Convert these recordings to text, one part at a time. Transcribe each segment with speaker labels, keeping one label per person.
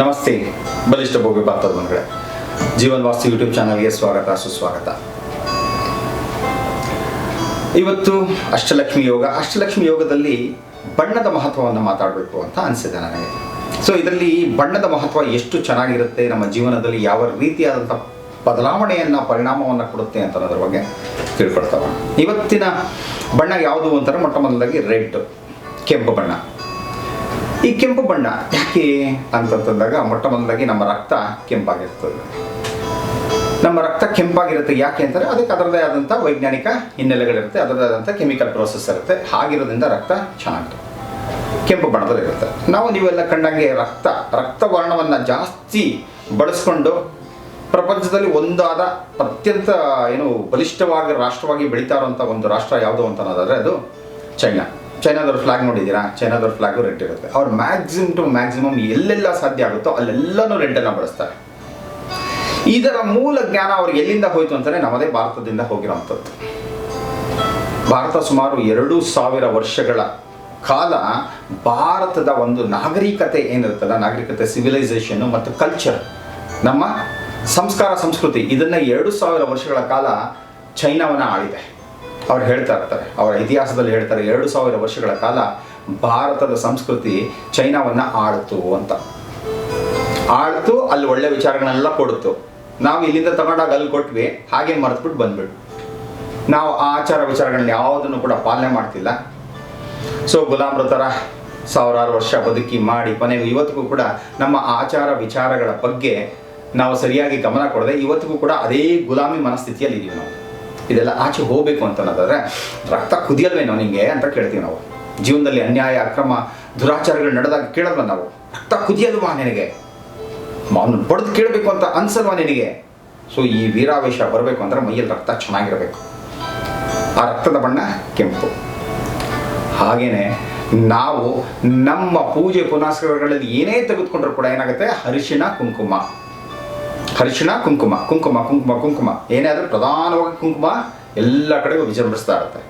Speaker 1: ನಮಸ್ತೆ, ಬಲಿಷ್ಠ ಭೋಗಿ ಮನೆಗಳೇ ಜೀವನ್ ವಾಸ್ತು ಯೂಟ್ಯೂಬ್ ಚಾನಲ್ಗೆ ಸ್ವಾಗತ, ಸುಸ್ವಾಗತ. ಇವತ್ತು ಅಷ್ಟಲಕ್ಷ್ಮಿ ಯೋಗ, ಅಷ್ಟಲಕ್ಷ್ಮಿ ಯೋಗದಲ್ಲಿ ಬಣ್ಣದ ಮಹತ್ವವನ್ನು ಮಾತಾಡಬೇಕು ಅಂತ ಅನಿಸಿದೆ ನನಗೆ. ಸೊ ಇದರಲ್ಲಿ ಬಣ್ಣದ ಮಹತ್ವ ಎಷ್ಟು ಚೆನ್ನಾಗಿರುತ್ತೆ, ನಮ್ಮ ಜೀವನದಲ್ಲಿ ಯಾವ ರೀತಿಯಾದಂಥ ಬದಲಾವಣೆಯನ್ನು, ಪರಿಣಾಮವನ್ನು ಕೊಡುತ್ತೆ ಅಂತ ಅನ್ನೋದ್ರ ಬಗ್ಗೆ ತಿಳ್ಕೊಳ್ತಾವ ಇವತ್ತಿನ ಬಣ್ಣ ಯಾವುದು ಅಂತಾರೆ ಮೊಟ್ಟ ಮೊದಲಾಗಿ ರೆಡ್, ಕೆಂಪು ಬಣ್ಣ. ಈ ಕೆಂಪು ಬಣ್ಣ ಯಾಕೆ ಅಂತಂತಂದಾಗ ಮೊಟ್ಟ ಮೊದಲಾಗಿ ನಮ್ಮ ರಕ್ತ ಕೆಂಪಾಗಿರ್ತದೆ. ನಮ್ಮ ರಕ್ತ ಕೆಂಪಾಗಿರುತ್ತೆ ಯಾಕೆ ಅಂತಾರೆ ಅದಕ್ಕೆ ಅದರದೇ ಆದಂಥ ವೈಜ್ಞಾನಿಕ ಹಿನ್ನೆಲೆಗಳಿರುತ್ತೆ ಅದರದೇ ಆದಂಥ ಕೆಮಿಕಲ್ ಪ್ರೋಸೆಸ್ ಇರುತ್ತೆ. ಹಾಗಿರೋದ್ರಿಂದ ರಕ್ತ ಚೆನ್ನಾಗಿರುತ್ತೆ. ಕೆಂಪು ಬಣ್ಣದಲ್ಲಿರುತ್ತೆ ನಾವು ನೀವೆಲ್ಲ ಕಂಡಂಗೆ ರಕ್ತ, ರಕ್ತವರ್ಣವನ್ನು ಜಾಸ್ತಿ ಬಳಸ್ಕೊಂಡು ಪ್ರಪಂಚದಲ್ಲಿ ಒಂದಾದ ಅತ್ಯಂತ ಏನು ಬಲಿಷ್ಠವಾಗಿ ರಾಷ್ಟ್ರವಾಗಿ ಬೆಳೀತಾ ಇರುವಂಥ ಒಂದು ರಾಷ್ಟ್ರ ಯಾವುದು ಅಂತ ಅನ್ನೋದಾದ್ರೆ ಅದು ಚೈನಾ. ಚೈನಾದವ್ರ ಫ್ಲಾಗ್ ನೋಡಿದ್ದೀರಾ? ಚೈನಾದವ್ರ ಫ್ಲಾಗು ರೆಡ್ ಇರುತ್ತೆ. ಅವ್ರು ಮ್ಯಾಕ್ಸಿಮ್ ಟು ಮ್ಯಾಕ್ಸಿಮಮ್ ಎಲ್ಲೆಲ್ಲ ಸಾಧ್ಯ ಆಗುತ್ತೋ ಅಲ್ಲೆಲ್ಲನೂ ರೆಡ್ಡನ್ನು ಬಳಸ್ತಾರೆ. ಇದರ ಮೂಲ ಜ್ಞಾನ ಅವ್ರಿಗೆ ಎಲ್ಲಿಂದ ಹೋಯಿತು ಅಂತಲೇ ನಮ್ಮದೇ ಭಾರತದಿಂದ ಹೋಗಿರೋವಂಥದ್ದು ಭಾರತ ಸುಮಾರು ಎರಡು ಸಾವಿರ ವರ್ಷಗಳ ಕಾಲ ಭಾರತದ ಒಂದು ನಾಗರಿಕತೆ ಏನಿರುತ್ತಲ್ಲ, ನಾಗರಿಕತೆ ಸಿವಿಲೈಸೇಷನ್ ಮತ್ತು ಕಲ್ಚರ್ ನಮ್ಮ ಸಂಸ್ಕಾರ, ಸಂಸ್ಕೃತಿ, ಇದನ್ನು ಎರಡು ಸಾವಿರ ವರ್ಷಗಳ ಕಾಲ ಚೈನಾವನ್ನು ಆಳಿದೆ. ಅವ್ರು ಹೇಳ್ತಾ ಇರ್ತಾರೆ. ಅವರ ಇತಿಹಾಸದಲ್ಲಿ ಹೇಳ್ತಾರೆ, ಎರಡು ಸಾವಿರ ವರ್ಷಗಳ ಕಾಲ ಭಾರತದ ಸಂಸ್ಕೃತಿ ಚೈನಾವನ್ನು ಆಳ್ತು ಅಂತ. ಆಳ್ತು, ಅಲ್ಲಿ ಒಳ್ಳೆ ವಿಚಾರಗಳನ್ನೆಲ್ಲ ಕೊಡ್ತು. ನಾವು ಇಲ್ಲಿಂದ ತಗೊಂಡಾಗ ಅಲ್ಲಿ ಕೊಟ್ವಿ, ಹಾಗೆ ಮರೆತ್ಬಿಟ್ಟು ಬಂದ್ಬಿಟ್ಟು ನಾವು ಆ ಆಚಾರ ವಿಚಾರಗಳನ್ನ ಯಾವುದನ್ನು ಕೂಡ ಪಾಲನೆ ಮಾಡ್ತಿಲ್ಲ. ಸೊ ಗುಲಾಮ್ರ ಥರ ಸಾವಿರಾರು ವರ್ಷ ಬದುಕಿ ಮಾಡಿ, ಕೊನೆಗೆ ಇವತ್ತಿಗೂ ಕೂಡ ನಮ್ಮ ಆಚಾರ ವಿಚಾರಗಳ ಬಗ್ಗೆ ನಾವು ಸರಿಯಾಗಿ ಗಮನ ಕೊಡದೆ, ಇವತ್ತಿಗೂ ಕೂಡ ಅದೇ ಗುಲಾಮಿ ಮನಸ್ಥಿತಿಯಲ್ಲಿ ಇದೀವಿ ನಾವು. ಇದೆಲ್ಲ ಆಚೆ ಹೋಗಬೇಕು ಅಂತ ಅನ್ನೋದಾದ್ರೆ ರಕ್ತ ಕುದಿಯಲ್ವೇನೋ ನಿಮಗೆ ಅಂತ ಕೇಳ್ತೀವಿ ನಾವು. ಜೀವನದಲ್ಲಿ ಅನ್ಯಾಯ, ಅಕ್ರಮ, ದುರಾಚಾರಗಳು ನಡೆದಾಗ ಕೇಳಲ್ವ ನಾವು? ರಕ್ತ ಕುದಿಯಲ್ವಾ ನಿನಗೆ? ಅವನು ಬಡ್ದು ಕೇಳಬೇಕು ಅಂತ ಅನ್ಸಲ್ವಾ ನಿನಗೆ? ಸೊ ಈ ವೀರಾವೇಶ ಬರಬೇಕು ಅಂದ್ರೆ ಮೈಯಲ್ಲಿ ರಕ್ತ ಚೆನ್ನಾಗಿರಬೇಕು. ಆ ರಕ್ತದ ಬಣ್ಣ ಕೆಂಪು. ಹಾಗೇನೆ ನಾವು ನಮ್ಮ ಪೂಜೆ ಪುನಸ್ಕಾರಗಳಲ್ಲಿ ಏನೇ ತೆಗೆದುಕೊಂಡ್ರು ಕೂಡ ಏನಾಗುತ್ತೆ? ಅರಿಶಿನ, ಕುಂಕುಮ. ಅರಿಶಿಣ ಕುಂಕುಮ ಕುಂಕುಮ ಕುಂಕುಮ ಕುಂಕುಮ. ಏನೇ ಆದರೂ ಪ್ರಧಾನವಾಗಿ ಕುಂಕುಮ ಎಲ್ಲ ಕಡೆಗೂ ವಿಜೃಂಭಿಸ್ತಾ ಇರುತ್ತೆ.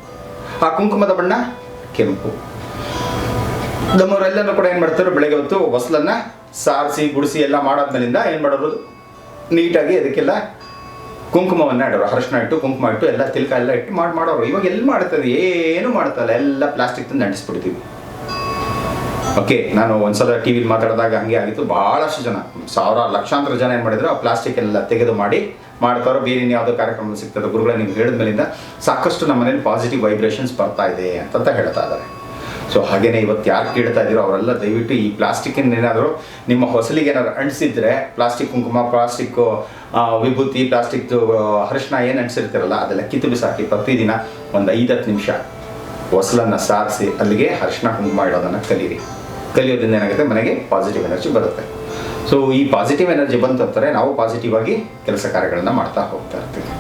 Speaker 1: ಆ ಕುಂಕುಮದ ಬಣ್ಣ ಕೆಂಪು. ನಮ್ಮವರೆಲ್ಲರೂ ಕೂಡ ಏನು ಮಾಡ್ತಾರೆ ಬೆಳಗ್ಗೆ ಹೊತ್ತು ಹೊಸಲನ್ನ ಸಾರಿಸಿ, ಗುಡಿಸಿ ಎಲ್ಲ ಮಾಡೋದ್ರಿಂದ ಏನು ಮಾಡೋದು ನೀಟಾಗಿ ಅದಕ್ಕೆಲ್ಲ ಕುಂಕುಮವನ್ನು ಇಡೋರು. ಅರಶಿನ ಇಟ್ಟು, ಕುಂಕುಮ ಇಟ್ಟು, ಎಲ್ಲ ತಿಲ್ಕ ಎಲ್ಲ ಇಟ್ಟು ಮಾಡಿ ಮಾಡೋರು. ಇವಾಗ ಎಲ್ಲಿ ಮಾಡ್ತದೆ ಏನು ಮಾಡ್ತಲ್ಲ ಎಲ್ಲ ಪ್ಲಾಸ್ಟಿಕ್ ತಂದು ಅಂಟಿಸ್ಬಿಡ್ತೀವಿ ಓಕೆ ನಾನು ಒಂದ್ಸಲ ಟಿ ವಿಲಿ ಮಾತಾಡಿದಾಗ ಹಂಗೆ ಆಗಿತ್ತು. ಭಾಳಷ್ಟು ಜನ, ಸಾವಿರ ಲಕ್ಷಾಂತರ ಜನ ಏನು ಮಾಡಿದ್ರು, ಆ ಪ್ಲಾಸ್ಟಿಕ್ ಎಲ್ಲ ತೆಗೆದು ಮಾಡಿ ಮಾಡ್ತಾರೋ, ಬೇರೆ ಯಾವುದೋ ಕಾರ್ಯಕ್ರಮ ಸಿಗ್ತದೆ, ಗುರುಗಳ ನಿಮ್ಗೆ ಹೇಳಿದ ಮೇಲಿಂದ ಸಾಕಷ್ಟು ನಮ್ಮ ಮನೇಲಿ ಪಾಸಿಟಿವ್ ವೈಬ್ರೇಷನ್ಸ್ ಬರ್ತಾ ಇದೆ ಅಂತ ಹೇಳ್ತಾ ಇದ್ದಾರೆ. ಸೊ ಹಾಗೇನೆ ಇವತ್ತು ಯಾರು ಕೇಳ್ತಾ ಇದ್ದೀರೋ ಅವರೆಲ್ಲ ದಯವಿಟ್ಟು ಈ ಪ್ಲಾಸ್ಟಿಕ್ ಏನಾದರೂ ನಿಮ್ಮ ಹೊಸಲಿಗೆ ಏನಾದ್ರು ಅಂಟಿಸಿದ್ರೆ ಪ್ಲಾಸ್ಟಿಕ್ ಕುಂಕುಮ ಪ್ಲಾಸ್ಟಿಕ್ ವಿಭೂತಿ ಪ್ಲಾಸ್ಟಿಕ್ ಅರಿಶಿನ ಏನು ಅಂಟಿಸಿರ್ತಿರಲ್ಲ ಅದೆಲ್ಲ ಕಿತ್ತು ಬಿಸಾಕಿ ಪ್ರತಿದಿನ ಒಂದು ಐದತ್ತು ನಿಮಿಷ ಹೊಸಲನ್ನು ಸಾರಿಸಿ, ಅಲ್ಲಿಗೆ ಅರಿಶಿನ ಕುಂಕುಮ ಇಡೋದನ್ನು ಕಲೀರಿ. ಕಲಿಯೋದ್ರಿಂದ ಏನಾಗುತ್ತೆ? ಮನೆಗೆ ಪಾಸಿಟಿವ್ ಎನರ್ಜಿ ಬರುತ್ತೆ. ಸೊ ಈ ಪಾಸಿಟಿವ್ ಎನರ್ಜಿ ಬಂತು ಅಂತಾರೆ ನಾವು ಪಾಸಿಟಿವ್ ಆಗಿ ಕೆಲಸ ಕಾರ್ಯಗಳನ್ನ ಮಾಡ್ತಾ ಹೋಗ್ತಾ ಇರ್ತೀವಿ.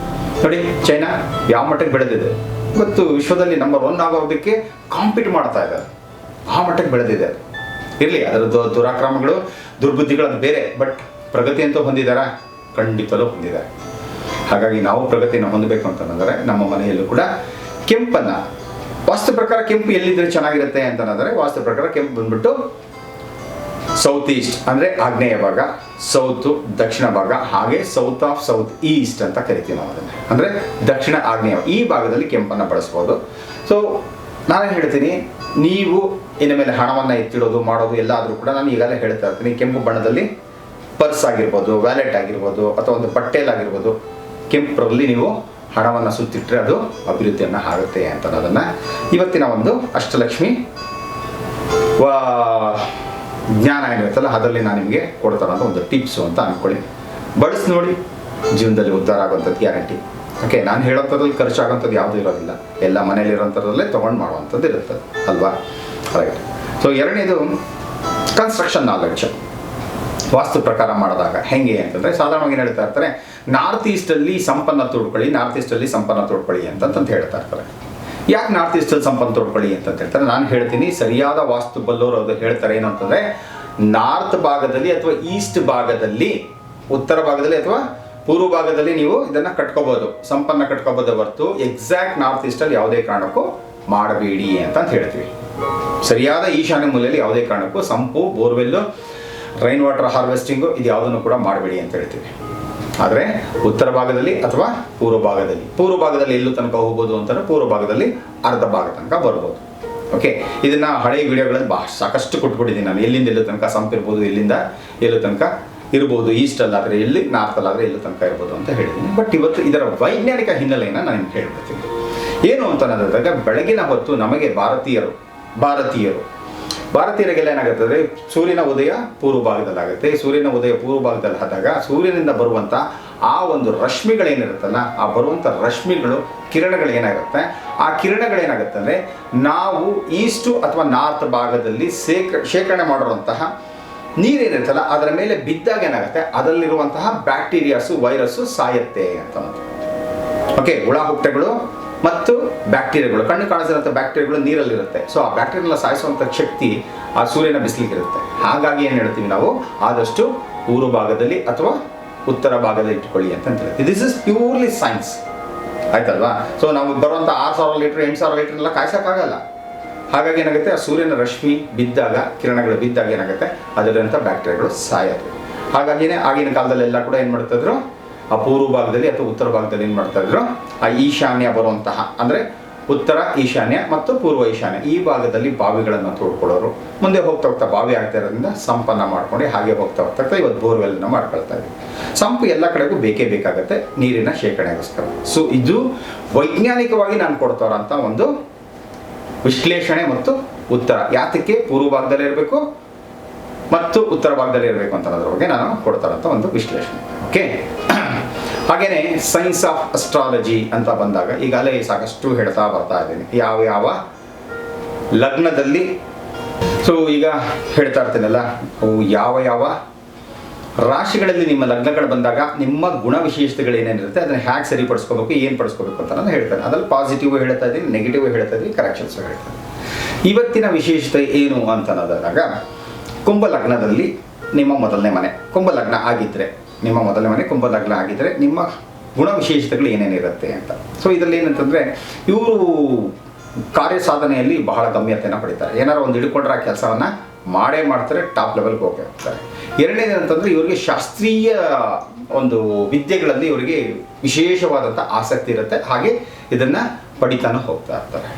Speaker 1: ನೋಡಿ ಚೈನಾ ಯಾವ ಮಟ್ಟಕ್ಕೆ ಬೆಳೆದಿದೆ? ಇವತ್ತು ವಿಶ್ವದಲ್ಲಿ ನಂಬರ್ ಒನ್ ಆಗೋದಕ್ಕೆ ಕಾಂಪೀಟ್ ಮಾಡ್ತಾ ಇದ್ದಾರೆ ಆ ಮಟ್ಟಕ್ಕೆ ಬೆಳೆದಿದೆ. ಇರಲಿ, ಅದರ ದುರಾಕ್ರಮಗಳು, ದುರ್ಬುದ್ಧಿಗಳು ಬೇರೆ ಬಟ್ ಪ್ರಗತಿ ಅಂತೂ ಹೊಂದಿದಾರ? ಖಂಡಿತಲೂ ಹೊಂದಿದ್ದಾರೆ ಹಾಗಾಗಿ ನಾವು ಪ್ರಗತಿಯನ್ನು ಹೊಂದಬೇಕು ಅಂತಂದರೆ ನಮ್ಮ ಮನೆಯಲ್ಲೂ ಕೂಡ ಕೆಂಪನ್ನ ವಾಸ್ತು ಪ್ರಕಾರ ಕೆಂಪು ಎಲ್ಲಿದ್ರೆ ಚೆನ್ನಾಗಿರುತ್ತೆ ಅಂತ ಅನ್ನೋದಾದ್ರೆ ವಾಸ್ತು ಪ್ರಕಾರ ಕೆಂಪು ಬಂದ್ಬಿಟ್ಟು ಸೌತ್ ಈಸ್ಟ್ ಅಂದರೆ ಆಗ್ನೇಯ ಭಾಗ ಸೌತ್ ದಕ್ಷಿಣ ಭಾಗ, ಹಾಗೆ ಸೌತ್ ಆಫ್ ಸೌತ್ ಈಸ್ಟ್ ಅಂತ ಕರಿತೀವಿ ನಾವು ಅದನ್ನು. ಅಂದರೆ ದಕ್ಷಿಣ ಆಗ್ನೇಯ, ಈ ಭಾಗದಲ್ಲಿ ಕೆಂಪನ್ನು ಬಳಸ್ಬೋದು. ಸೊ ನಾನೇ ಹೇಳ್ತೀನಿ, ನೀವು ಇನ್ನ ಮೇಲೆ ಹಣವನ್ನು ಎತ್ತಿಡೋದು, ಮಾಡೋದು ಎಲ್ಲ ಆದರೂ ಕೂಡ ನಾನು ಈಗಾಗಲೇ ಹೇಳ್ತಾ ಇರ್ತೀನಿ, ಕೆಂಪು ಬಣ್ಣದಲ್ಲಿ ಪರ್ಸ್ ಆಗಿರ್ಬೋದು, ವ್ಯಾಲೆಟ್ ಆಗಿರ್ಬೋದು, ಅಥವಾ ಒಂದು ಪಟ್ಟೇಲಾಗಿರ್ಬೋದು ಕೆಂಪರಲ್ಲಿ ನೀವು ಹಣವನ್ನು ಸುತ್ತಿಟ್ಟರೆ ಅದು ಅಭಿವೃದ್ಧಿಯನ್ನು ಹಾರುತ್ತೆ ಅಂತ ಅನ್ನೋದನ್ನು ಇವತ್ತಿನ ಒಂದು ಅಷ್ಟಲಕ್ಷ್ಮಿ, ವಾ, ಜ್ಞಾನ ಏನಿರುತ್ತಲ್ಲ ಅದರಲ್ಲಿ ನಾನು ನಿಮಗೆ ಕೊಡ್ತಾರಂತ ಒಂದು ಟಿಪ್ಸು ಅಂತ ಅಂದ್ಕೊಳ್ಳಿ ಬಳಸಿ ನೋಡಿ, ಜೀವನದಲ್ಲಿ ಉದ್ಧಾರ ಆಗುವಂಥದ್ದು ಗ್ಯಾರಂಟಿ ಓಕೆ ನಾನು ಹೇಳೋಂಥದ್ರಲ್ಲಿ ಖರ್ಚು ಆಗೋಂಥದ್ದು ಯಾವುದೂ ಇರೋದಿಲ್ಲ. ಎಲ್ಲ ಮನೆಯಲ್ಲಿರೋಂಥದ್ರಲ್ಲೇ ತೊಗೊಂಡು ಮಾಡುವಂಥದ್ದು ಇರುತ್ತದೆ. ಅಲ್ವಾ? ರೈಟ್ ಸೊ ಎರಡನೇದು ಕನ್ಸ್ಟ್ರಕ್ಷನ್ ನಾಲೆಡ್ಜ್ ವಾಸ್ತು ಪ್ರಕಾರ ಮಾಡಿದಾಗ ಹೆಂಗೆ ಅಂತಂದರೆ ಸಾಧಾರಣವಾಗಿ ಏನು ಹೇಳ್ತಾ ಇರ್ತಾರೆ ನಾರ್ತ್ ಈಸ್ಟಲ್ಲಿ ಸಂಪನ್ನ ತೋಡ್ಕೊಳ್ಳಿ ನಾರ್ತ್ ಈಸ್ಟಲ್ಲಿ ಸಂಪನ್ನ ತೋಡ್ಕೊಳ್ಳಿ ಅಂತಂತ ಹೇಳ್ತಾ ಇರ್ತಾರೆ. ಯಾಕೆ ನಾರ್ತ್ ಈಸ್ಟಲ್ಲಿ ಸಂಪನ್ನ ತೋಡ್ಕೊಳ್ಳಿ ಅಂತ ಹೇಳ್ತಾರೆ, ನಾನು ಹೇಳ್ತೀನಿ ಸರಿಯಾದ ವಾಸ್ತು ಬಲ್ಲೋರು ಅದು ಹೇಳ್ತಾರೆ ಏನು ಅಂತಂದರೆ ನಾರ್ತ್ ಭಾಗದಲ್ಲಿ ಅಥವಾ ಈಸ್ಟ್ ಭಾಗದಲ್ಲಿ, ಉತ್ತರ ಭಾಗದಲ್ಲಿ ಅಥವಾ ಪೂರ್ವ ಭಾಗದಲ್ಲಿ ನೀವು ಇದನ್ನು ಕಟ್ಕೋಬೋದು. ಸಂಪನ್ನ ಕಟ್ಕೋಬೋದು ಹೊರತು ಎಕ್ಸಾಕ್ಟ್ ನಾರ್ತ್ ಈಸ್ಟಲ್ಲಿ ಯಾವುದೇ ಕಾರಣಕ್ಕೂ ಮಾಡಬೇಡಿ ಅಂತ ಹೇಳ್ತೀವಿ. ಸರಿಯಾದ ಈಶಾನ್ಯ ಮೂಲೆಯಲ್ಲಿ ಯಾವುದೇ ಕಾರಣಕ್ಕೂ sump, borewell rain water harvesting ಇದು ಯಾವುದನ್ನು ಕೂಡ ಮಾಡಬೇಡಿ ಅಂತ ಹೇಳ್ತೀವಿ. ಆದರೆ ಉತ್ತರ ಭಾಗದಲ್ಲಿ ಅಥವಾ ಪೂರ್ವ ಭಾಗದಲ್ಲಿ? ಪೂರ್ವ ಭಾಗದಲ್ಲಿ ಎಲ್ಲೂ ತನಕ ಹೋಗ್ಬೋದು ಅಂತಂದ್ರೆ ಪೂರ್ವ ಭಾಗದಲ್ಲಿ ಅರ್ಧ ಭಾಗ ತನಕ ಬರ್ಬೋದು. ಓಕೆ ಇದನ್ನ ಹಳೆಯ ವಿಡಿಯೋಗಳಲ್ಲಿ ಬಹಳ ಸಾಕಷ್ಟು ಕೊಟ್ಬಿಟ್ಟಿದ್ದೀನಿ ನಾನು. ಎಲ್ಲಿಂದ ಎಲ್ಲೂ ತನಕ ಸಂಪ್ ಇರ್ಬೋದು, ಎಲ್ಲಿಂದ ಎಲ್ಲೂ ತನಕ ಇರ್ಬೋದು ಈಸ್ಟ್ ಅಲ್ಲಾದರೆ ಎಲ್ಲಿ ನಾರ್ತ್ ಅಲ್ಲಾದರೆ ಎಲ್ಲೂ ತನಕ ಇರ್ಬೋದು ಅಂತ ಹೇಳಿದ್ದೀನಿ. ಬಟ್ ಇವತ್ತು ಇದರ ವೈಜ್ಞಾನಿಕ ಹಿನ್ನೆಲೆಯನ್ನು ನಾನು ನಿಮ್ಗೆ ಹೇಳ್ಬಿಡ್ತೀನಿ. ಏನು ಅಂತ ಅನ್ನೋದಾಗ ಬೆಳಗಿನ ಹೊತ್ತು ನಮಗೆ ಭಾರತೀಯರು ಭಾರತೀಯರು ಭಾರತೀಯರಿಗೆಲ್ಲ ಏನಾಗುತ್ತೆ ಅಂದರೆ ಸೂರ್ಯನ ಉದಯ ಪೂರ್ವ ಭಾಗದಲ್ಲಿ ಆಗುತ್ತೆ. ಸೂರ್ಯನ ಉದಯ ಪೂರ್ವ ಭಾಗದಲ್ಲಿ ಆದಾಗ ಸೂರ್ಯನಿಂದ ಬರುವಂಥ ಆ ಒಂದು ರಶ್ಮಿಗಳೇನಿರುತ್ತಲ್ಲ ಆ ಬರುವಂಥ ರಶ್ಮಿಗಳು, ಕಿರಣಗಳು ಏನಾಗುತ್ತೆ? ಆ ಕಿರಣಗಳೇನಾಗುತ್ತೆ ಅಂದರೆ ನಾವು ಈಸ್ಟು ಅಥವಾ ನಾರ್ತ್ ಭಾಗದಲ್ಲಿ ಸೇಕ ಶೇಖರಣೆ ಮಾಡಿರುವಂತಹ ನೀರೇನಿರುತ್ತಲ್ಲ, ಅದರ ಮೇಲೆ ಬಿದ್ದಾಗ ಏನಾಗುತ್ತೆ? ಅದರಲ್ಲಿರುವಂತಹ ಬ್ಯಾಕ್ಟೀರಿಯಾಸು, ವೈರಸ್ಸು ಸಾಯುತ್ತೆ ಅಂತ. ಓಕೆ ಹುಳ ಹುಟ್ಟೆಗಳು ಮತ್ತು ಬ್ಯಾಕ್ಟೀರಿಯಾಗಳು, ಕಣ್ಣು ಕಾಣಿಸಿದಂಥ ಬ್ಯಾಕ್ಟೀರಿಯಾಗಳು ನೀರಲ್ಲಿರುತ್ತೆ. ಸೊ ಆ ಬ್ಯಾಕ್ಟೀರಿಯಲ್ಲ ಸಾಯಿಸುವಂಥ ಶಕ್ತಿ ಆ ಸೂರ್ಯನ ಬಿಸಿಲಿಗಿರುತ್ತೆ. ಹಾಗಾಗಿ ಏನು ಹೇಳ್ತೀವಿ ನಾವು? ಆದಷ್ಟು ಊರು ಭಾಗದಲ್ಲಿ ಅಥವಾ ಉತ್ತರ ಭಾಗದಲ್ಲಿ ಇಟ್ಕೊಳ್ಳಿ ಅಂತ ಹೇಳ್ತೀವಿ. ದಿಸ್ ಇಸ್ ಪ್ಯೂರ್ಲಿ ಸೈನ್ಸ್ ಆಯ್ತಲ್ವಾ? ಸೊ ನಾವು ಬರುವಂಥ ಆರು ಸಾವಿರ ಲೀಟ್ರ್, ಎಂಟು ಸಾವಿರ ಲೀಟ್ರ್ ಎಲ್ಲ ಕಾಯಿಸೋಕ್ಕಾಗಲ್ಲ. ಹಾಗಾಗಿ ಏನಾಗುತ್ತೆ? ಆ ಸೂರ್ಯನ ರಶ್ಮಿ ಬಿದ್ದಾಗ, ಕಿರಣಗಳು ಬಿದ್ದಾಗ ಏನಾಗುತ್ತೆ? ಅದರಂಥ ಬ್ಯಾಕ್ಟೀರಿಯಾಗಳು ಸಾಯೋದು ಹಾಗಾಗಿನೇ ಆಗಿನ ಕಾಲದಲ್ಲಿ ಎಲ್ಲ ಕೂಡ ಏನು ಮಾಡ್ತಿದ್ರು ಆ ಪೂರ್ವ ಭಾಗದಲ್ಲಿ ಅಥವಾ ಉತ್ತರ ಭಾಗದಲ್ಲಿ ಏನು ಮಾಡ್ತಾ ಇದ್ರು? ಆ ಈಶಾನ್ಯ ಬರುವಂತಹ, ಅಂದರೆ ಉತ್ತರ ಈಶಾನ್ಯ ಮತ್ತು ಪೂರ್ವ ಈಶಾನ್ಯ ಈ ಭಾಗದಲ್ಲಿ ಬಾವಿಗಳನ್ನು ತೋಡ್ಕೊಳ್ಳೋರು. ಮುಂದೆ ಹೋಗ್ತಾ ಹೋಗ್ತಾ ಬಾವಿ ಆಗ್ತಾ ಇರೋದ್ರಿಂದ ಸಂಪನ್ನ ಮಾಡ್ಕೊಂಡು ಹಾಗೆ ಹೋಗ್ತಾ ಹೋಗ್ತಾ ಇವತ್ತು ಬೋರ್ವೆಲ್ನ ಮಾಡ್ಕೊಳ್ತಾ ಇದ್ವಿ. ಸಂಪು ಎಲ್ಲ ಕಡೆಗೂ ಬೇಕೇ ಬೇಕಾಗುತ್ತೆ, ನೀರಿನ ಶೇಖರಣೆಗೋಸ್ಕರ. ಸೊ ಇದು ವೈಜ್ಞಾನಿಕವಾಗಿ ನಾನು ಕೊಡ್ತಾರಂತ ಒಂದು ವಿಶ್ಲೇಷಣೆ ಮತ್ತು ಉತ್ತರ. ಯಾತಕ್ಕೆ ಪೂರ್ವ ಭಾಗದಲ್ಲಿ ಇರಬೇಕು ಮತ್ತು ಉತ್ತರ ಭಾಗದಲ್ಲಿ ಇರಬೇಕು ಅಂತ ಅನ್ನೋದ್ರ ಬಗ್ಗೆ ನಾನು ಕೊಡ್ತಾರಂತ ಒಂದು ವಿಶ್ಲೇಷಣೆ. ಓಕೆ ಹಾಗೇನೆ ಸೈನ್ಸ್ ಆಫ್ ಅಸ್ಟ್ರಾಲಜಿ ಅಂತ ಬಂದಾಗ ಈಗಾಗಲೇ ಸಾಕಷ್ಟು ಹೇಳ್ತಾ ಬರ್ತಾ ಇದ್ದೀನಿ. ಯಾವ ಯಾವ ಲಗ್ನದಲ್ಲಿ ಸೊ ಈಗ ಹೇಳ್ತಾ ಇರ್ತೀನಲ್ಲ ಯಾವ ಯಾವ ರಾಶಿಗಳಲ್ಲಿ ನಿಮ್ಮ ಲಗ್ನಗಳು ಬಂದಾಗ ನಿಮ್ಮ ಗುಣ ವಿಶೇಷತೆಗಳು ಏನೇನಿರುತ್ತೆ, ಅದನ್ನ ಹ್ಯಾಗೆ ಸರಿಪಡಿಸ್ಕೋಬೇಕು, ಏನು ಪಡಿಸ್ಕೋಬೇಕು ಅಂತ ನಾನು ಹೇಳ್ತೇನೆ. ಅದ್ರಲ್ಲಿ ಪಾಸಿಟಿವ್ ಹೇಳ್ತಾ ಇದ್ದೀನಿ ನೆಗೆಟಿವ್ ಹೇಳ್ತಾ ಇದ್ದೀನಿ ಕರೆಕ್ಷನ್ಸ್ ಹೇಳ್ತೇನೆ ಇವತ್ತಿನ ವಿಶೇಷತೆ ಏನು ಅಂತ ಕುಂಭ ಲಗ್ನದಲ್ಲಿ ನಿಮ್ಮ ಮೊದಲನೇ ಮನೆ, ಕುಂಭ ಲಗ್ನ ಆಗಿದ್ದರೆ ನಿಮ್ಮ ಮೊದಲ ಮನೆ ಕುಂಭಲಗ್ನ ಆಗಿದ್ದರೆ ನಿಮ್ಮ ಗುಣ ವಿಶೇಷತೆಗಳು ಏನೇನಿರುತ್ತೆ ಅಂತ. ಸೊ ಇದರಲ್ಲಿ ಏನಂತಂದರೆ, ಇವರು ಕಾರ್ಯ ಸಾಧನೆಯಲ್ಲಿ ಬಹಳ ಗಮ್ಯತೆಯನ್ನು ಪಡಿತಾರೆ. ಏನಾರು ಒಂದು ಹಿಡ್ಕೊಂಡ್ರೆ ಆ ಕೆಲಸವನ್ನು ಮಾಡೇ ಮಾಡ್ತಾರೆ, ಟಾಪ್ ಲೆವೆಲ್ಗೆ ಹೋಗಿ ಹೋಗ್ತಾರೆ ಎರಡನೇದು ಅಂತಂದರೆ ಇವರಿಗೆ ಶಾಸ್ತ್ರೀಯ ಒಂದು ವಿದ್ಯೆಗಳಲ್ಲಿ ಇವರಿಗೆ ವಿಶೇಷವಾದಂಥ ಆಸಕ್ತಿ ಇರುತ್ತೆ. ಹಾಗೆ ಇದನ್ನು ಪಡಿತಾನೆ ಹೋಗ್ತಾ ಇರ್ತಾರೆ.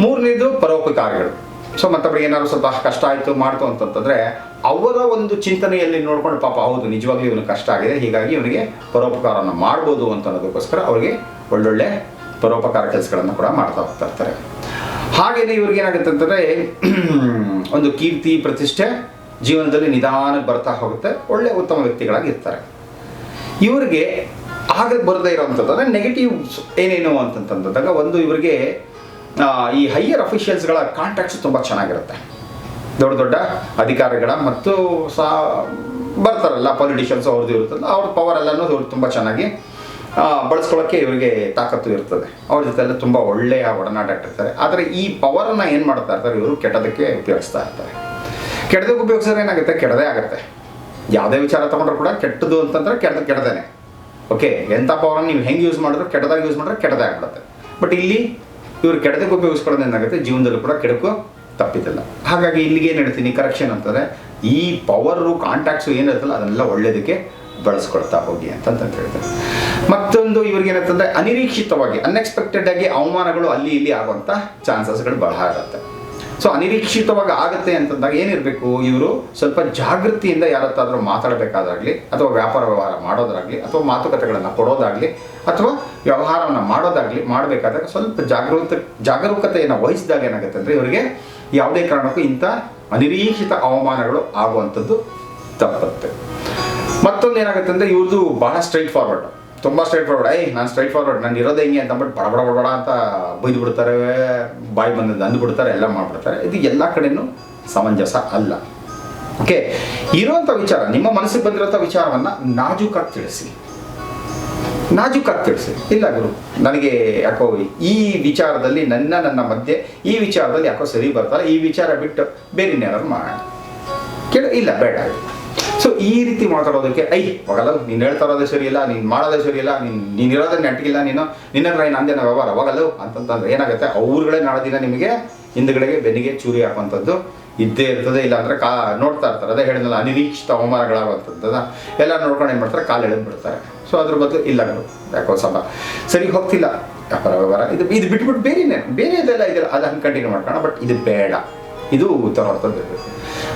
Speaker 1: ಮೂರನೇದು ಪರೋಪಕಾರಿಗಳು. ಸೊ ಮತ್ತೊಬ್ಬರಿಗೆ ಏನಾದ್ರು ಸ್ವಲ್ಪ ಕಷ್ಟ ಆಯಿತು, ಮಾಡ್ತು ಅಂತಂತಂದ್ರೆ ಅವರ ಒಂದು ಚಿಂತನೆಯಲ್ಲಿ ನೋಡ್ಕೊಂಡು ಪಾಪ ಹೌದು, ನಿಜವಾಗ್ಲೂ ಇವನು ಕಷ್ಟ ಆಗಿದೆ. ಹೀಗಾಗಿ ಇವನಿಗೆ ಪರೋಪಕಾರವನ್ನು ಮಾಡ್ಬೋದು ಅಂತ ಅನ್ನೋದಕ್ಕೋಸ್ಕರ ಅವರಿಗೆ ಒಳ್ಳೊಳ್ಳೆ ಪರೋಪಕಾರ ಕೆಲಸಗಳನ್ನು ಕೂಡ ಮಾಡ್ತಾ ಹೋಗ್ತಾ ಇರ್ತಾರೆ. ಹಾಗೆಯೇ ಇವ್ರಿಗೆ ಏನಾಗುತ್ತೆ ಅಂತಂದರೆ, ಒಂದು ಕೀರ್ತಿ, ಪ್ರತಿಷ್ಠೆ ಜೀವನದಲ್ಲಿ ನಿಧಾನಕ್ಕೆ ಬರ್ತಾ ಹೋಗುತ್ತೆ. ಒಳ್ಳೆ ಉತ್ತಮ ವ್ಯಕ್ತಿಗಳಾಗಿರ್ತಾರೆ ಇವರಿಗೆ ಆಗ ಬರದೇ ಇರೋವಂಥದ್ದು ನೆಗೆಟಿವ್ಸ್ ನೆಗೆಟಿವ್ ಏನೇನು ಅಂತಂತಂದಾಗ ಒಂದು ಇವರಿಗೆ ಈ ಹೈಯರ್ ಅಫಿಷಿಯಲ್ಸ್ಗಳ ಕಾಂಟ್ಯಾಕ್ಟ್ಸ್ ತುಂಬ ಚೆನ್ನಾಗಿರುತ್ತೆ. ದೊಡ್ಡ ದೊಡ್ಡ ಅಧಿಕಾರಿಗಳ ಮತ್ತು ಸಹ ಬರ್ತಾರಲ್ಲ ಪೊಲಿಟಿಷಿಯನ್ಸ್ ಅವ್ರದ್ದು ಇರುತ್ತಲ್ಲ, ಅವ್ರ ಪವರ್ ಎಲ್ಲನೂ ಇವ್ರು ತುಂಬ ಚೆನ್ನಾಗಿ ಬಳಸ್ಕೊಳ್ಳೋಕ್ಕೆ ಇವರಿಗೆ ತಾಕತ್ತು ಇರ್ತದೆ. ಅವ್ರ ಜೊತೆ ಎಲ್ಲ ತುಂಬ ಒಳ್ಳೆಯ ಒಡನಾಟ ಇಟ್ಟಿರ್ತಾರೆ. ಆದರೆ ಈ ಪವರನ್ನು ಏನು ಮಾಡ್ತಾ ಇರ್ತಾರೆ, ಇವರು ಕೆಟ್ಟದಕ್ಕೆ ಉಪಯೋಗಿಸ್ತಾ ಇರ್ತಾರೆ. ಕೆಟ್ಟದಕ್ಕೆ ಉಪಯೋಗಿಸಿದ್ರೆ ಏನಾಗುತ್ತೆ? ಕೆಡದೇ ಆಗುತ್ತೆ. ಯಾವುದೇ ವಿಚಾರ ತಗೊಂಡ್ರು ಕೂಡ ಕೆಟ್ಟದು ಅಂತಂದ್ರೆ ಕೆಟ್ಟ ಕೆಡದೇನೆ. ಓಕೆ ಎಂಥ ಪವರನ್ನು ನೀವು ಹೆಂಗೆ ಯೂಸ್ ಮಾಡಿದ್ರು, ಕೆಟ್ಟದಾಗಿ ಯೂಸ್ ಮಾಡಿದ್ರೆ ಕೆಟ್ಟದೇ ಆಗ್ಬಿಡುತ್ತೆ. ಬಟ್ ಇಲ್ಲಿ ಇವರು ಕೆಡದಕ್ಕೆ ಉಪಯೋಗಿಸ್ಕೊಳ್ಳೋದು ಏನಾಗುತ್ತೆ? ಜೀವನದಲ್ಲೂ ಕೂಡ ಕೆಡಕು ತಪ್ಪಿದ್ದಲ್ಲ. ಹಾಗಾಗಿ ಇಲ್ಲಿಗೆ ಹೇಳ್ತೀನಿ ಕರೆಕ್ಷನ್ ಅಂತಂದರೆ ಈ ಪವರು ಕಾಂಟ್ಯಾಕ್ಟ್ಸು ಏನಿರುತ್ತಲ್ಲ ಅದನ್ನೆಲ್ಲ ಒಳ್ಳೇದಕ್ಕೆ ಬಳಸ್ಕೊಳ್ತಾ ಹೋಗಿ ಅಂತಂತ ಹೇಳ್ತಾರೆ. ಮತ್ತೊಂದು ಇವ್ರಿಗೆ ಏನಂತಂದರೆ ಅನಿರೀಕ್ಷಿತವಾಗಿ ಅನ್ಎಕ್ಸ್ಪೆಕ್ಟೆಡ್ ಆಗಿ ಅವಮಾನಗಳು ಅಲ್ಲಿ ಇಲ್ಲಿ ಆಗುವಂಥ ಚಾನ್ಸಸ್ಗಳು ಬಹಳ ಆಗುತ್ತೆ ಸೊ ಅನಿರೀಕ್ಷಿತವಾಗಿ ಆಗುತ್ತೆ ಅಂತಂದಾಗ ಏನಿರಬೇಕು, ಇವರು ಸ್ವಲ್ಪ ಜಾಗೃತಿಯಿಂದ ಯಾರತ್ತಾದರೂ ಮಾತಾಡಬೇಕಾದಾಗಲಿ, ಅಥವಾ ವ್ಯಾಪಾರ ವ್ಯವಹಾರ ಮಾಡೋದಾಗಲಿ ಅಥವಾ ಮಾತುಕತೆಗಳನ್ನು ಕೊಡೋದಾಗಲಿ, ಅಥವಾ ವ್ಯವಹಾರವನ್ನು ಮಾಡೋದಾಗಲಿ, ಮಾಡಬೇಕಾದಾಗ ಸ್ವಲ್ಪ ಜಾಗೃತ, ಜಾಗರೂಕತೆಯನ್ನು ವಹಿಸಿದಾಗ ಏನಾಗುತ್ತೆ ಅಂದರೆ ಇವರಿಗೆ ಯಾವುದೇ ಕಾರಣಕ್ಕೂ ಇಂಥ ಅನಿರೀಕ್ಷಿತ ಅವಮಾನಗಳು ಆಗುವಂಥದ್ದು ತಪ್ಪುತ್ತೆ ಮತ್ತೊಂದು ಏನಾಗುತ್ತೆ ಅಂದರೆ ಇವ್ರದ್ದು ಬಹಳ ಸ್ಟ್ರೈಟ್ ಫಾರ್ವರ್ಡ್ ತುಂಬ ಸ್ಟ್ರೈಟ್ ಫಾರ್ವರ್ಡ್ ಐ ನಾನು ಸ್ಟ್ರೈಟ್ ಫಾರ್ವರ್ಡ್ ನಾನು ಇರೋದು ಹೆಂಗೆ ಅಂತ ಅಂದ್ಬಿಟ್ಟು ಬಡಬಡ ಬಡ ಬಡ ಬಡ ಅಂತ ಬೈದು ಬಿಡ್ತಾರೆ, ಬಾಯಿ ಬಂದದ್ದು ಅಂದ್ಬಿಡ್ತಾರೆ ಎಲ್ಲ ಮಾಡಿಬಿಡ್ತಾರೆ. ಇದು ಎಲ್ಲ ಕಡೆನೂ ಸಮಂಜಸ ಅಲ್ಲ. ಓಕೆ ಇರುವಂಥ ವಿಚಾರ, ನಿಮ್ಮ ಮನಸ್ಸಿಗೆ ಬಂದಿರೋಂಥ ವಿಚಾರವನ್ನು ನಾಜೂಕಾಗಿ ತಿಳಿಸಿ. ನಾಜೂಕಾಗಿ ತಿಳಿಸಿ. ಇಲ್ಲ ಗುರು, ನನಗೆ ಯಾಕೋ ಈ ವಿಚಾರದಲ್ಲಿ ನನ್ನ ನನ್ನ ಮಧ್ಯೆ, ಈ ವಿಚಾರದಲ್ಲಿ ಯಾಕೋ ಸರಿ ಬರ್ತಾರೆ ಈ ವಿಚಾರ ಬಿಟ್ಟು ಬೇರೆ ಏನಾದ್ರು ಮಾಡೋಣ. ಕೇಳು, ಇಲ್ಲ, ಬೇಡ. ಸೊ ಈ ರೀತಿ ಮಾತಾಡೋದಕ್ಕೆ, ಐ ಹೋಗಲ್ಲ ನೀನು ಹೇಳ್ತಾ ಇರೋದೇ ಸರಿ ಇಲ್ಲ ನೀನು ಮಾಡೋದೇ ಸರಿ ಇಲ್ಲ ನೀನು ನೀನು ಇರೋದೇ ನೆಟ್ಟಿಗಿಲ್ಲ ನೀನು. ನಿನ್ನ ಹತ್ರ ಏನು ವ್ಯವಹಾರ ಹೋಗಲ್ಲ ಅಂತಂತಂದ್ರೆ ಏನಾಗುತ್ತೆ? ಅವ್ರುಗಳೇ ನಾಳೆ ದಿನ ನಿಮಗೆ ಹಿಂದ್ಗಡೆಗೆ ಬೆನ್ನಿಗೆ ಚೂರಿ ಹಾಕುವಂಥದ್ದು. ಇದ್ದೇ ಇರ್ತದೆ ಇಲ್ಲ ಅಂದರೆ ಕಾ ನೋಡ್ತಾ ಇರ್ತಾರೆ. ಅದೇ ಹೇಳಿದ್ನಲ್ಲ ಅನಿರೀಕ್ಷಿತ ಅವಮಾನಗಳಾಗುವಂಥದ್ದು ಎಲ್ಲ ನೋಡ್ಕೊಂಡು ಏನು ಮಾಡ್ತಾರೆ? ಕಾಲು ಎಳೆದು ಬಿಡ್ತಾರೆ. ಸೊ ಅದ್ರ ಬದಲು ಇಲ್ಲ ಯಾಕೋ ಸ್ವಲ್ಪ ಸರಿ ಹೋಗ್ತಿಲ್ಲ. ವ್ಯಾಪಾರ ವ್ಯವಹಾರ ಇದು ಇದು ಬಿಟ್ಬಿಟ್ಟು ಬೇರೆನೇ ಬೇರೆ ಇದೆಲ್ಲ ಇದೆಲ್ಲ ಅದು ಹಂಗೆ ಕಂಟಿನ್ಯೂ ಮಾಡ್ಕೋಣ ಬಟ್ ಇದು ಬೇಡ. ಇದು ಉತ್ತರ ಹೊರತದ್ದು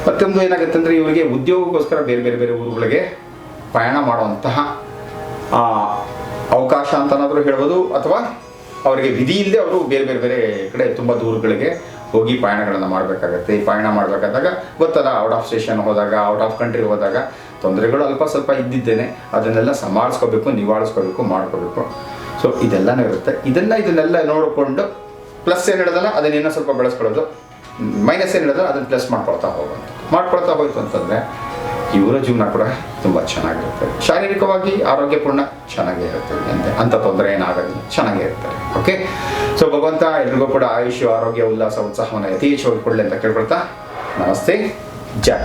Speaker 1: ಮತ್ತೊಂದು ಏನಾಗುತ್ತೆ ಅಂದರೆ ಇವರಿಗೆ ಉದ್ಯೋಗಕ್ಕೋಸ್ಕರ ಬೇರೆ ಬೇರೆ ಬೇರೆ ಊರುಗಳಿಗೆ ಪ್ರಯಾಣ ಮಾಡುವಂತಹ ಆ, ಅವಕಾಶ ಅಂತನಾದರೂ ಹೇಳ್ಬೋದು ಅಥವಾ ಅವರಿಗೆ ವಿಧಿ ಇಲ್ಲದೆ ಅವರು ಬೇರೆ ಬೇರೆ ಬೇರೆ ಕಡೆ ತುಂಬ ದೂರಗಳಿಗೆ ಹೋಗಿ ಪಯಣಗಳನ್ನು ಮಾಡಬೇಕಾಗತ್ತೆ. ಈ ಪಯಣ ಮಾಡಬೇಕಾದಾಗ ಗೊತ್ತಲ್ಲ ಔಟ್ ಆಫ್ ಸ್ಟೇಷನ್ ಹೋದಾಗ ಔಟ್ ಆಫ್ ಕಂಟ್ರಿ ಹೋದಾಗ ತೊಂದರೆಗಳು ಅಲ್ಪ ಸ್ವಲ್ಪ ಇದ್ದಿದ್ದೇನೆ. ಅದನ್ನೆಲ್ಲ ಸಮಾಳಿಸ್ಕೋಬೇಕು ನಿವಾಳಿಸ್ಕೋಬೇಕು, ಮಾಡ್ಕೋಬೇಕು. ಸೊ ಇದೆಲ್ಲನೂ ಇರುತ್ತೆ. ಇದನ್ನು ಇದನ್ನೆಲ್ಲ ನೋಡಿಕೊಂಡು ಪ್ಲಸ್ ಏನು ಹೇಳಿದಲ್ಲ, ಅದನ್ನ ಸ್ವಲ್ಪ ಬೆಳೆಸ್ಕೊಳ್ಳೋದು. ಮೈನಸ್ ಏನು ಹೇಳಿದ್ರೆ ಅದನ್ನು ಪ್ಲಸ್ ಮಾಡ್ಕೊಳ್ತಾ ಹೋಗೋದು ಮಾಡ್ಕೊಳ್ತಾ ಹೋಯ್ತು ಅಂತಂದರೆ ಇವರ ಜೀವನ ಕೂಡ ತುಂಬ ಚೆನ್ನಾಗಿರುತ್ತೆ. ಶಾರೀರಿಕವಾಗಿ ಆರೋಗ್ಯಪೂರ್ಣ ಚೆನ್ನಾಗೇ ಇರುತ್ತೆ ಅಂತೆ. ಅಂಥ ತೊಂದರೆ ಏನಾಗೋದಿಲ್ಲ ಚೆನ್ನಾಗೇ ಇರ್ತಾರೆ. ಓಕೆ ಸೊ ಭಗವಂತ ಎಲ್ರಿಗೂ ಕೂಡ ಆಯುಷ್ಯ, ಆರೋಗ್ಯ, ಉಲ್ಲಾಸ, ಉತ್ಸಾಹವನ್ನು ಯಥೇಚ್ಛವಾಗಿ ಕೊಡಲಿ ಅಂತ ಕೇಳ್ಕೊಳ್ತಾ ನಮಸ್ತೆ. ಜೈ